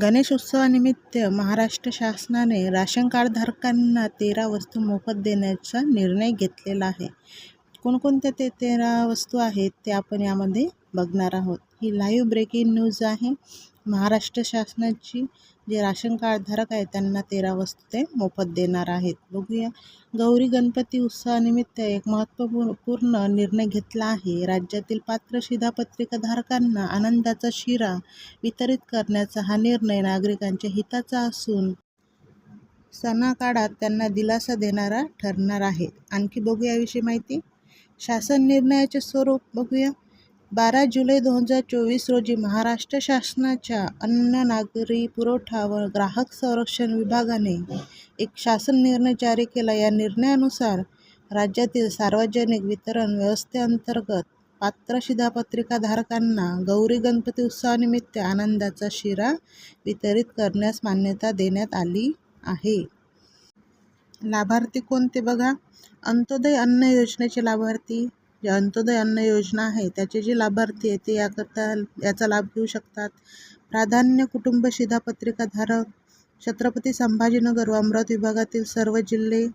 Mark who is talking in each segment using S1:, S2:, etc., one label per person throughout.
S1: गणेश उत्सवानिमित्त महाराष्ट्र शासनाने राशन कार्डधारकांना तेरा वस्तू मोफत देण्याचा निर्णय घेतलेला आहे. कोणकोणत्या ते तेरा वस्तू आहेत ते आपण यामध्ये बघणार आहोत. ही लाईव्ह ब्रेकिंग न्यूज आहे. महाराष्ट्र शासनाची जे राशन कार्डधारक आहे त्यांना तेरा वस्तू ते मोफत देणार आहेत. बघूया. गौरी गणपती उत्सवानिमित्त एक महत्त्वपूर्ण पूर्ण निर्णय घेतला आहे. राज्यातील पात्र शिधापत्रिकाधारकांना आनंदाचा शिरा वितरित करण्याचा हा निर्णय नागरिकांच्या हिताचा असून सणाकाळात त्यांना दिलासा देणारा ठरणार आहे. आणखी बघूया याविषयी माहिती? शासन निर्णयाचे स्वरूप बघूया. बारा जुलै दोन हजार चोवीस रोजी महाराष्ट्र शासनाच्या अन्न नागरी पुरवठा व ग्राहक संरक्षण विभागाने एक शासन निर्णय जारी केला. या निर्णयानुसार राज्यातील सार्वजनिक वितरण व्यवस्थेअंतर्गत पात्र शिधापत्रिकाधारकांना गौरी गणपती उत्सवानिमित्त आनंदाचा शिरा वितरित करण्यास मान्यता देण्यात आली आहे. लाभार्थी कोणते बघा? अंत्योदय अन्न योजनेचे लाभार्थी जे अंत्योदय अन्न योजना आहे त्याचे जे लाभार्थी आहे ते याकरता याचा लाभ घेऊ शकतात. प्राधान्य कुटुंब शिधापत्रिकाधारक छत्रपती संभाजीनगर व अमरावती विभागातील सर्व जिल्हे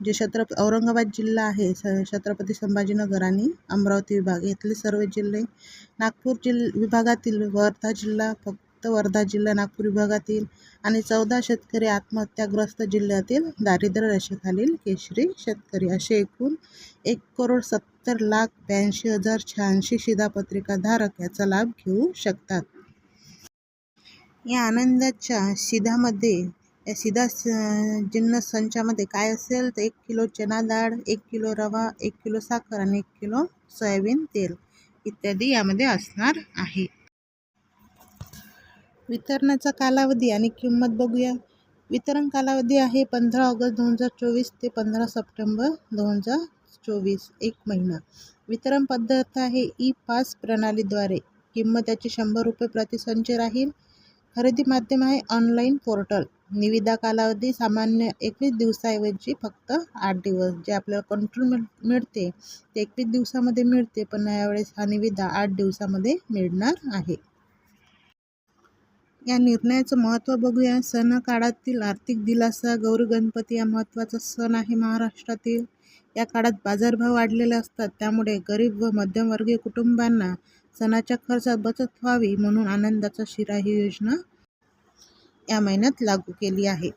S1: जे छत्रप औरंगाबाद जिल्हा आहे स छत्रपती संभाजीनगर आणि अमरावती विभाग येथील सर्व जिल्हे नागपूर जिल विभागातील वर्धा जिल्हा फक्त वर्धा जिल्हा नागपूर विभागातील आणि चौदा शेतकरी आत्महत्याग्रस्त जिल्ह्यातील दारिद्र्य रेषेखालील केशरी शेतकरी. असे एकूण एक करोड सत्तर लाख ब्याऐंशी हजार शहाऐंशी शिधापत्रिकाधारक याचा लाभ घेऊ शकतात. या आनंदाच्या शिधामध्ये या शिधा जिन्नस संचामध्ये काय असेल तर एक किलो चना डाळ एक किलो रवा एक किलो साखर आणि एक किलो सोयाबीन तेल इत्यादी यामध्ये असणार आहे. वितरणाचा कालावधी आणि किंमत बघूया. वितरण कालावधी आहे पंधरा ऑगस्ट दोन हजार चोवीस ते पंधरा सप्टेंबर दोन हजार चोवीस एक महिना. वितरण पद्धत आहे ई पास प्रणालीद्वारे. किंमत याची शंभर रुपये प्रतिसंच राहील. खरेदी माध्यम आहे ऑनलाईन पोर्टल. निविदा कालावधी सामान्य एकवीस दिवसाऐवजी फक्त आठ दिवस. जे आपल्याला कंट्रोल मिळ मिळते ते एकवीस दिवसामध्ये मिळते पण यावेळेस हा निविदा आठ दिवसामध्ये मिळणार आहे. या निर्णयाचं महत्त्व बघूया. सण काळातील आर्थिक दिलासा गौरी गणपती हा महत्त्वाचा सण आहे महाराष्ट्रातील. या काळात बाजारभाव वाढलेले असतात. त्यामुळे गरीब व मध्यमवर्गीय कुटुंबांना सणाच्या खर्चात बचत व्हावी म्हणून आनंदाचा शिरा ही योजना या महिन्यात लागू केली आहे.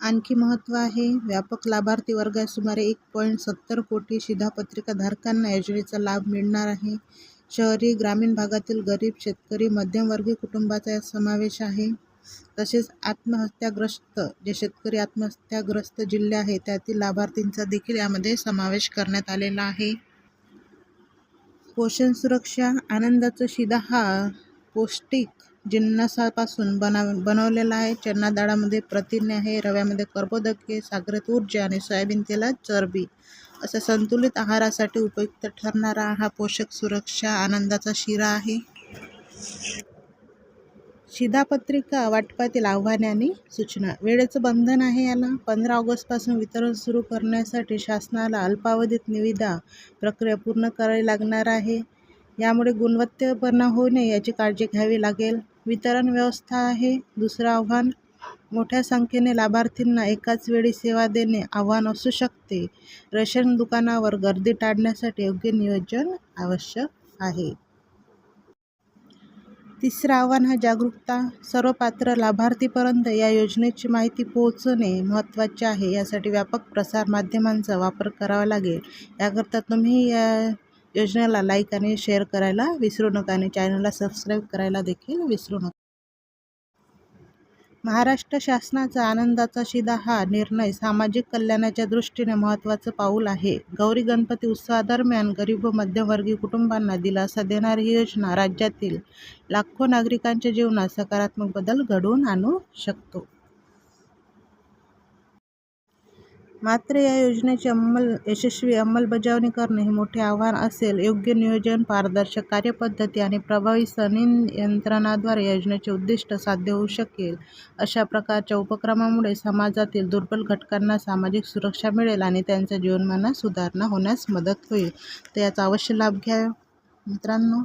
S1: आणखी महत्त्व आहे व्यापक लाभार्थी वर्गात सुमारे एक पॉईंट सत्तर कोटी शिधापत्रिकाधारकांना योजनेचा लाभ मिळणार आहे. शहरी ग्रामीण भागातील गरीब शेतकरी मध्यमवर्गीय कुटुंबाचा समावेश आहे. तसेच आत्महत्याग्रस्त जे शेतकरी आत्महत्याग्रस्त जिल्हे आहे त्यातील लाभार्थींचा देखील यामध्ये समावेश करण्यात आलेला आहे. पोषण सुरक्षा आनंदाचा शिदा हा पौष्टिक जिन्नसापासून बनव बनवलेला आहे. चना डाळामध्ये प्रथिने आहे रव्यामध्ये कर्बोदके साखरेत ऊर्जा आणि सोयाबीन तेलात चरबी. असा संतुलित आहारासाठी उपयुक्त ठरणारा हा पोषक सुरक्षा आनंदाचा शिरा आहे. शिधापत्रिका वाटपातील आव्हाने आणि सूचना. वेळेचं बंधन आहे याला. पंधरा ऑगस्टपासून वितरण सुरू करण्यासाठी शासनाला अल्पावधीत निविदा प्रक्रिया पूर्ण करावी लागणार आहे. यामुळे गुणवत्तेपणा होऊ नये याची काळजी घ्यावी लागेल. वितरण व्यवस्था आहे. दुसरं आव्हान मोठ्या संख्येने लाभार्थींना एकाच वेळी सेवा देणे आव्हान असू शकते. रेशन दुकानावर गर्दी टाळण्यासाठी योग्य नियोजन आवश्यक आहे. तिसरं आव्हान हा जागरूकता सर्व पात्र लाभार्थीपर्यंत या योजनेची माहिती पोहोचणे महत्त्वाचे आहे. यासाठी व्यापक प्रसार माध्यमांचा वापर करावा लागेल. याकरता तुम्ही या योजनेला लाईक आणि शेअर करायला विसरू नका आणि चॅनलला सबस्क्राईब करायला देखील विसरू नका. महाराष्ट्र शासनाचा आनंदाचा शिदा हा निर्णय सामाजिक कल्याणाच्या दृष्टीने महत्त्वाचं पाऊल आहे. गौरी गणपती उत्सवादरम्यान गरीब व मध्यमवर्गीय कुटुंबांना दिलासा देणारी ही योजना राज्यातील लाखो नागरिकांच्या जीवनात सकारात्मक बदल घडवून आणू शकतो. मात्र या योजनेची अंमल यशस्वी अंमलबजावणी करणे हे मोठे आव्हान असेल. योग्य नियोजन पारदर्शक कार्यपद्धती आणि प्रभावी संनियंत्रणाद्वारे योजनेचे उद्दिष्ट साध्य होऊ शकेल. अशा प्रकारच्या उपक्रमामुळे समाजातील दुर्बल घटकांना सामाजिक सुरक्षा मिळेल आणि त्यांच्या जीवनमानात सुधारणा होण्यास मदत होईल. तर याचा अवश्य लाभ घ्या मित्रांनो.